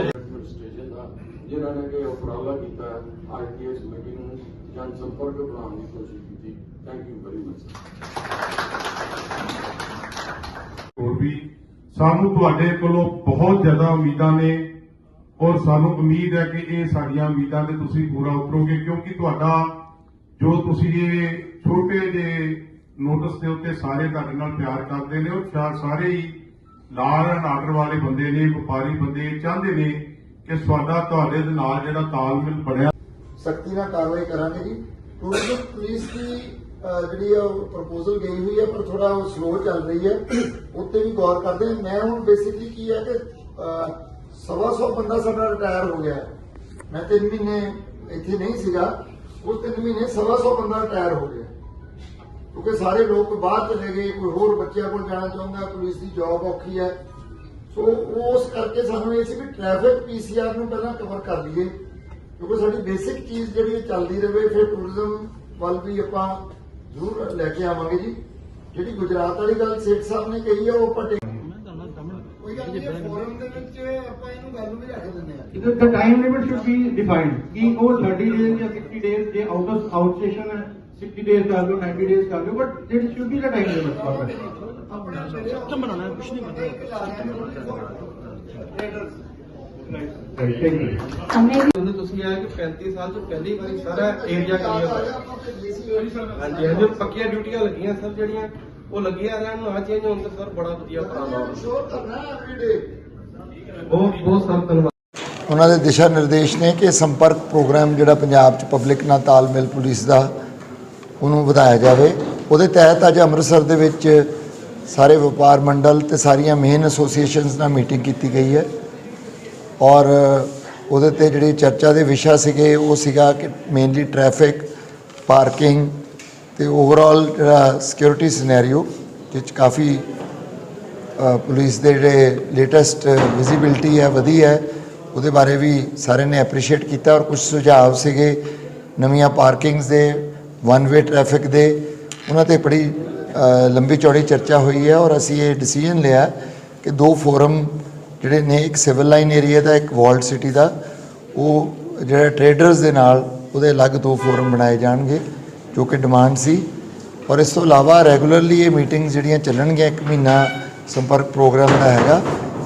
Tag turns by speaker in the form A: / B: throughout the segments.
A: Administration ਦਾ ਜਿਨ੍ਹਾਂ ਨੇ ਕਿ ਉਪਰਾਲਾ ਕੀਤਾ ਆਰਟੀਐਸ ਕਮੇਟੀ ਨੂੰ ਜਨ ਸੰਪਰਕ ਬਣਾਉਣ ਦੀ ਕੋਸ਼ਿਸ਼ ਕੀਤੀ ਥੈਂਕ ਯੂ ਵੈਰੀ ਮਚ
B: ਹੋਰ ਵੀ ਸਾਨੂੰ ਤੁਹਾਡੇ ਕੋਲੋਂ ਬਹੁਤ ਜ਼ਿਆਦਾ ਉਮੀਦਾਂ ਨੇ ਔਰ ਸਾਨੂੰ ਉਮੀਦ ਹੈ ਕਿ ਇਹ ਸਾਡੀਆਂ ਉਮੀਦਾਂ ਤੇ ਤੁਸੀਂ ਪੂਰਾ ਉਤਰੋਗੇ ਕਿਉਂਕਿ ਤੁਹਾਡਾ ਜੋ ਤੁਸੀਂ ਇਹ ਛੋਟੇ ਜਿਹੇ ਨੋਟਿਸ ਦੇ ਉੱਤੇ ਸਾਰੇ ਤੁਹਾਡੇ ਨਾਲ ਪਿਆਰ ਕਰਦੇ ਨੇ ਔਰ ਸਾਰੇ ਹੀ ਲਾਅ ਐਂਡ ਆਰਡਰ ਵਾਲੇ ਬੰਦੇ ਨੇ, ਵਪਾਰੀ ਬੰਦੇ ਚਾਹੁੰਦੇ ਨੇ ਕਿ ਤੁਹਾਡਾ, ਤੁਹਾਡੇ ਦੇ ਨਾਲ ਜਿਹੜਾ ਤਾਲਮੇਲ ਬਣਿਆ।
C: ਸਖਤੀ ਨਾਲ ਕਾਰਵਾਈ ਕਰਾਂਗੇ ਜੀ। ਟੂਰਿਜ਼ਮ ਪੁਲਿਸ ਦੀ ਜਿਹੜੀ ਆ ਪ੍ਰਪੋਜ਼ਲ ਗਈ ਹੋਈ ਹੈ ਪਰ ਥੋੜਾ ਉਹ ਸਲੋ ਚੱਲ ਰਹੀ ਹੈ ਉੱਤੇ ਵੀ ਗੌਰ ਕਰਦੇ ਮੈਂ ਹੁਣ ਬੇਸਿਕਲੀ ਕੀ ਹੈ ਕਿ ਸਵਾ ਸੌ ਬੰਦਾ ਸਾਡਾ ਰਿਟਾਇਰ ਹੋ ਗਿਆ। ਮੈਂ ਤਿੰਨ ਮਹੀਨੇ ਇੱਥੇ ਨਹੀਂ ਸੀਗਾ। ਉਹ ਤਿੰਨ ਮਹੀਨੇ ਸਵਾ ਸੌ ਬੰਦਾ ਰਿਟਾਇਰ ਹੋ ਗਿਆ। ਕਿਉਂਕਿ ਸਾਰੇ ਲੋਕ ਬਾਹਰ ਚਲੇ ਗਏ, ਕੋਈ ਹੋਰ ਬੱਚਿਆਂ ਕੋਲ ਜਾਣਾ ਚਾਹੁੰਦਾ, ਪੁਲਿਸ ਦੀ ਜੌਬ ਔਖੀ ਹੈ। ਸੋ ਉਸ ਕਰਕੇ ਸਾਨੂੰ ਇਹ ਸੀ ਵੀ ਟ੍ਰੈਫਿਕ ਪੀਸੀਆਰ ਨੂੰ ਪਹਿਲਾਂ ਕਵਰ ਕਰ ਲਈਏ। ਕਿਉਂਕਿ ਸਾਡੀ ਬੇਸਿਕ ਚੀਜ਼ ਜਿਹੜੀ ਚੱਲਦੀ ਰਹੇ ਫਿਰ ਟੂਰਿਜ਼ਮ ਵੱਲ ਵੀ ਆਪਾਂ ਜ਼ਰੂਰ ਲੈ ਕੇ ਆਵਾਂਗੇ ਜੀ। ਜਿਹੜੀ ਗੁਜਰਾਤ ਵਾਲੀ ਗੱਲ ਸੇਠ ਸਾਹਿਬ ਨੇ ਕਹੀ ਹੈ ਉਹ ਆਪਾਂ ਟੇਕ- ਕੋਈ ਗੱਲ ਨਹੀਂ ਫੋਰਮ ਦੇ ਵਿੱਚ ਆਪਾਂ ਇਹਨੂੰ ਗੱਲ ਵੀ ਰੱਖ ਦਿੰਦੇ ਆ
D: Because the time limit should be defined. कि वो 30 days या 60 days के out of out session है 60 days कर लो 90 days कर लो but there should be the time limit for that.
C: ਆਪਣਾ ਸਿਸਟਮ ਬਣਾਉਣਾ ਕੁਝ
D: Right, thank you.
E: ਜਦੋਂ ਤੁਸੀਂ ਆਏ ਕਿ 35 ਸਾਲ ਤੋਂ ਪਹਿਲੀ ਵਾਰੀ ਸਾਰਾ ਏਰੀਆ ਕਲੀਅਰ ਹੋਇਆ ਹਾਂਜੀ ਹਾਂਜੀ ਪੱਕੀਆਂ ਡਿਊਟੀਆਂ ਲੱਗੀਆਂ ਸਰ ਜਿਹੜੀਆਂ ਉਹ ਲੱਗੀਆਂ ਰਹਿਣ ਨੂੰ ਆ ਚੇਂਜ ਹੋਣ ਤੇ ਸਰ ਬੜਾ ਵਧੀਆ ਉਪਰਾਲਾ ਹੋਇਆ
C: ਸ਼ੋਰ ਕਰਨਾ ਐਵਰੀਡੇ
E: ਬਹੁਤ ਬਹੁਤ ਸਰ ਧੰਨਵਾਦ
C: ਉਹਨਾਂ ਦੇ ਦਿਸ਼ਾ ਨਿਰਦੇਸ਼ ਨੇ ਕਿ ਸੰਪਰਕ ਪ੍ਰੋਗਰਾਮ ਜਿਹੜਾ ਪੰਜਾਬ 'ਚ ਪਬਲਿਕ ਨਾਲ ਤਾਲਮੇਲ ਪੁਲਿਸ ਦਾ, ਉਹਨੂੰ ਵਧਾਇਆ ਜਾਵੇ। ਉਹਦੇ ਤਹਿਤ ਅੱਜ ਅੰਮ੍ਰਿਤਸਰ ਦੇ ਵਿੱਚ ਸਾਰੇ ਵਪਾਰ ਮੰਡਲ ਤੇ ਸਾਰੀਆਂ ਮੇਨ ਐਸੋਸੀਏਸ਼ਨਸ ਨਾਲ ਮੀਟਿੰਗ ਕੀਤੀ ਗਈ ਹੈ। ਔਰ ਉਹਦੇ ਤੇ ਜਿਹੜੀ ਚਰਚਾ ਦੇ ਵਿਸ਼ਾ ਸੀਗੇ, ਉਹ ਸੀਗਾ ਕਿ ਮੇਨਲੀ ਟ੍ਰੈਫਿਕ ਪਾਰਕਿੰਗ ਤੇ ਓਵਰਆਲ ਜਿਹੜਾ ਸਿਕਿਉਰਿਟੀ ਸਿਨੈਰੀਓ ਜਿਸ ਕਾਫੀ ਪੁਲਿਸ ਦੇ ਜਿਹੜੇ ਲੇਟੈਸਟ ਵਿਜ਼ਿਬਿਲਟੀ ਹੈ, ਵਧੀ ਹੈ, ਉਹਦੇ ਬਾਰੇ ਵੀ ਸਾਰਿਆਂ ਨੇ ਐਪਰੀਸ਼ੀਏਟ ਕੀਤਾ ਔਰ ਕੁਝ ਸੁਝਾਅ ਸੀਗੇ ਨਵੀਆਂ ਪਾਰਕਿੰਗਸ ਦੇ ਵਨ ਵੇ ਟ੍ਰੈਫਿਕ ਦੇ, ਉਹਨਾਂ ਤੇ ਬੜੀ ਲੰਬੀ ਚੌੜੀ ਚਰਚਾ ਹੋਈ ਹੈ ਔਰ ਅਸੀਂ ਇਹ ਡਿਸੀਜਨ ਲਿਆ ਕਿ ਦੋ ਫੋਰਮ ਜਿਹੜੇ ਨੇ, ਇੱਕ ਸਿਵਲ ਲਾਈਨ ਏਰੀਆ ਦਾ, ਇੱਕ ਵਾਲਡ ਸਿਟੀ ਦਾ, ਉਹ ਜਿਹੜਾ ਟ੍ਰੇਡਰਸ ਦੇ ਨਾਲ ਉਹਦੇ ਅਲੱਗ ਦੋ ਫੋਰਮ ਬਣਾਏ ਜਾਣਗੇ, ਜੋ ਕਿ ਡਿਮਾਂਡ ਸੀ ਔਰ ਇਸ ਤੋਂ ਇਲਾਵਾ ਰੈਗੂਲਰਲੀ ਇਹ ਮੀਟਿੰਗ ਜਿਹੜੀਆਂ ਚੱਲਣਗੀਆਂ ਇੱਕ ਮਹੀਨਾ ਸੰਪਰਕ ਪ੍ਰੋਗਰਾਮ ਦਾ ਹੈਗਾ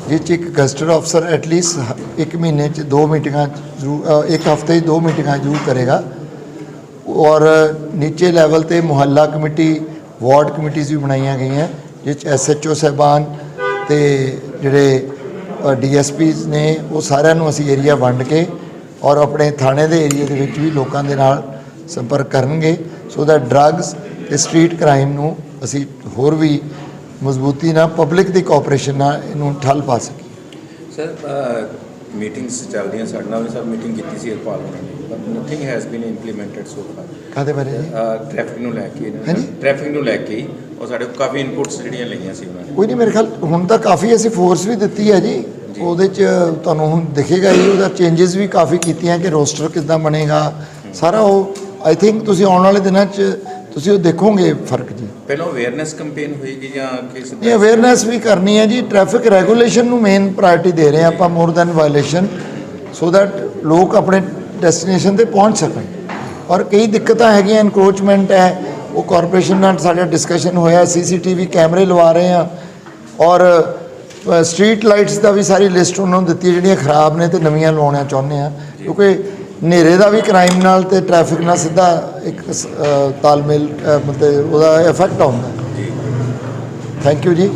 C: ਜਿਸ 'ਚ ਇੱਕ ਗਸਟਡ ਅਫਸਰ ਐਟਲੀਸਟ ਇੱਕ ਮਹੀਨੇ 'ਚ ਦੋ ਮੀਟਿੰਗਾਂ ਜ਼ਰੂਰ ਇੱਕ ਹਫ਼ਤੇ 'ਚ ਦੋ ਮੀਟਿੰਗਾਂ ਜ਼ਰੂਰ ਕਰੇਗਾ। ਔਰ ਨੀਚੇ ਲੈਵਲ ਤੇ ਮੁਹੱਲਾ ਕਮੇਟੀ, ਵਾਰਡ ਕਮੇਟੀਆਂ ਵੀ ਬਣਾਈਆਂ ਗਈਆਂ ਜਿਸ 'ਚ ਐਸਐਚਓ ਸਾਹਿਬਾਨ ਤੇ ਜਿਹੜੇ ਡੀਐਸਪੀਸ ਨੇ, ਉਹ ਸਾਰਿਆਂ ਨੂੰ ਅਸੀਂ ਏਰੀਆ ਵੰਡ ਕੇ ਔਰ ਆਪਣੇ ਥਾਣੇ ਦੇ ਏਰੀਆ ਦੇ ਵਿੱਚ ਵੀ ਲੋਕਾਂ ਦੇ ਨਾਲ ਸੰਪਰਕ ਕਰਨਗੇ। ਸੋ that ਡਰੱਗਸ ਤੇ ਸਟਰੀਟ ਕ੍ਰਾਈਮ ਨੂੰ ਅਸੀਂ ਹੋਰ ਵੀ ਮਜ਼ਬੂਤੀ ਨਾਲ ਪਬਲਿਕ ਦੀ ਕੋਆਪਰੇਸ਼ਨ ਨਾਲ ਇਹਨੂੰ ਠੱਲ ਪਾ ਸਕੀਏ
F: ਸਰ ਮੀਟਿੰਗਸ ਚੱਲਦੀਆਂ ਸਾਡੇ ਨਾਲ ਵੀ ਸਭ ਮੀਟਿੰਗ ਕੀਤੀ ਸੀ ਹਰਪਾਲ ਹੋਣਾ ਨੇ but nothing has been implemented so far
C: ਕਾਹਦੇ ਬਾਰੇ ਜੀ?
F: ਟ੍ਰੈਫਿਕ ਨੂੰ ਲੈ ਕੇ। ਟ੍ਰੈਫਿਕ ਨੂੰ ਲੈ ਕੇ ਉਹ ਸਾਡੇ ਕੋਲ ਕਾਫੀ ਇਨਪੁਟਸ ਜਿਹੜੀਆਂ ਲਈਆਂ ਸੀ ਉਹਨਾਂ ਨੇ।
C: ਕੋਈ ਨਹੀਂ ਮੇਰੇ ਖਿਆਲ ਹੁਣ ਤਾਂ ਕਾਫੀ ਅਸੀਂ ਫੋਰਸ ਵੀ ਦਿੱਤੀ ਹੈ ਜੀ। ਉਹਦੇ ਚ ਤੁਹਾਨੂੰ ਹੁਣ ਦਿਖੇਗਾ ਹੀ ਉਹਦਾ ਚੇਂਜਸ ਵੀ ਕਾਫੀ ਕੀਤੀਆਂ ਕਿ ਰੋਸਟਰ ਕਿੱਦਾਂ ਬਣੇਗਾ। ਸਾਰਾ ਉਹ ਆਈ ਥਿੰਕ ਤੁਸੀਂ ਆਉਣ ਵਾਲੇ ਦਿਨਾਂ ਚ ਤੁਸੀਂ ਉਹ ਦੇਖੋਗੇ ਫ਼ਰਕ ਜੀ
F: ਪਹਿਲਾਂ ਅਵੇਅਰਨੈਸ ਕੈਂਪੇਨ ਹੋਏਗੀ ਜਾਂ ਕਿਸ
C: ਇਹ ਅਵੇਅਰਨੈਸ ਵੀ ਕਰਨੀ ਹੈ ਜੀ। ਟ੍ਰੈਫਿਕ ਰੈਗੂਲੇਸ਼ਨ ਨੂੰ ਮੇਨ ਪ੍ਰਾਇੋਰਟੀ ਦੇ ਰਹੇ ਆਪਾਂ more than violation so that ਲੋਕ ਆਪਣੇ ਡੈਸਟੀਨੇਸ਼ਨ ਤੇ ਪਹੁੰਚ ਸਕਣ। ਔਰ ਕਈ ਦਿੱਕਤਾਂ ਹੈਗੀਆਂ ਇਨਕਰੋਚਮੈਂਟ ਹੈ ਉਹ ਕਾਰਪੋਰੇਸ਼ਨ ਨਾਲ ਸਾਡਾ ਡਿਸਕਸ਼ਨ ਹੋਇਆ ਸੀਸੀਟੀਵੀ ਕੈਮਰੇ ਲਵਾ ਰਹੇ ਹਾਂ। ਔਰ ਸਟਰੀਟ ਲਾਈਟਸ ਦਾ ਵੀ ਸਾਰੀ ਲਿਸਟ ਉਹਨਾਂ ਨੂੰ ਦਿੱਤੀ ਜਿਹੜੀਆਂ ਖਰਾਬ ਨੇ ਤੇ ਨਵੀਆਂ ਲਵਾਉਣਾ ਚਾਹੁੰਦੇ ਆ ਕਿਉਂਕਿ ਹਨੇਰੇ ਦਾ ਵੀ ਕ੍ਰਾਈਮ ਨਾਲ ਤੇ ਟ੍ਰੈਫਿਕ ਨਾਲ ਸਿੱਧਾ ਇੱਕ ਤਾਲਮੇਲ ਮਤਲਬ ਉਹਦਾ ਇਫੈਕਟ ਆਉਂਦਾ। ਥੈਂਕ ਯੂ ਜੀ।